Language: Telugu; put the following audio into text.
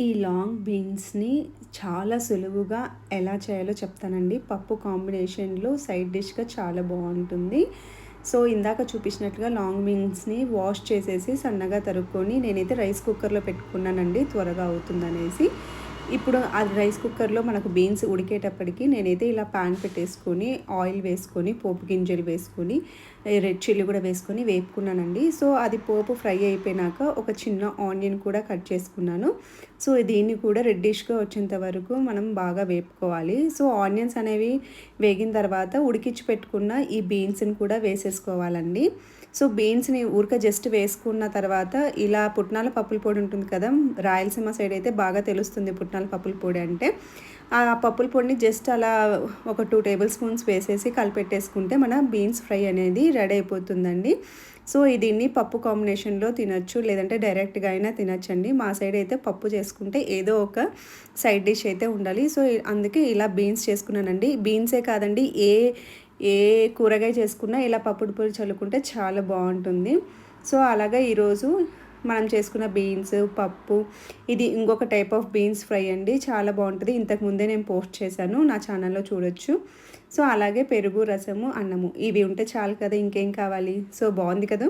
ఈ లాంగ్ బీన్స్ని చాలా సులువుగా ఎలా చేయాలో చెప్తానండి. పప్పు కాంబినేషన్లో సైడ్ డిష్గా చాలా బాగుంటుంది. సో ఇందాక చూపించినట్లుగా లాంగ్ బీన్స్ని వాష్ చేసేసి సన్నగా తరుక్కొని నేనైతే రైస్ కుక్కర్లో పెట్టుకున్నానండి. త్వరగా అవుతుందనేసి. ఇప్పుడు అది రైస్ కుక్కర్లో మనకు బీన్స్ ఉడికేటప్పటికి నేనైతే ఇలా ప్యాన్ పెట్టేసుకొని ఆయిల్ వేసుకొని పోపు గింజలు వేసుకొని రెడ్ చిల్లీ కూడా వేసుకొని వేపుకున్నానండి. సో అది పోపు ఫ్రై అయిపోయినాక ఒక చిన్న ఆనియన్ కూడా కట్ చేసుకున్నాను. సో దీన్ని కూడా రెడ్డిష్గా వచ్చేంత వరకు మనం బాగా వేపుకోవాలి. సో ఆనియన్స్ అనేవి వేగిన తర్వాత ఉడికించి పెట్టుకున్న ఈ బీన్స్ని కూడా వేసేసుకోవాలండి. సో బీన్స్ని ఊరిక జస్ట్ వేసుకున్న తర్వాత ఇలా పుట్నాల పప్పుల పొడి ఉంటుంది కదా రాయలసీమ సైడ్ అయితే బాగా తెలుస్తుంది పుట్నాల పప్పుల పొడి అంటే ఆ పప్పుల పొడిని జస్ట్ అలా ఒక టూ టేబుల్ స్పూన్స్ వేసేసి కలిపెట్టేసుకుంటే మన బీన్స్ ఫ్రై అనేది రెడీ అయిపోతుందండి. సో దీన్ని పప్పు కాంబినేషన్లో తినచ్చు లేదంటే డైరెక్ట్గా అయినా తినచ్చండి. మా సైడ్ అయితే పప్పు చేసుకుంటే ఏదో ఒక సైడ్ డిష్ అయితే ఉండాలి. సో అందుకే ఇలా బీన్స్ చేసుకున్నానండి. బీన్సే కాదండి ఏ ఏ కూరగాయ చేసుకున్నా ఇలా పప్పుడు పొడి చల్లుకుంటే చాలా బాగుంటుంది. సో అలాగా ఈరోజు మనం చేసుకున్న బీన్స్ పప్పు ఇది ఇంకొక టైప్ ఆఫ్ బీన్స్ ఫ్రై అండి. చాలా బాగుంటుంది. ఇంతకు ముందే నేను పోస్ట్ చేశాను. నా ఛానల్లో చూడొచ్చు. సో అలాగే పెరుగు రసము అన్నము. ఇవి ఉంటే చాలు కదా ఇంకేం కావాలి? సో బాగుంది కదా?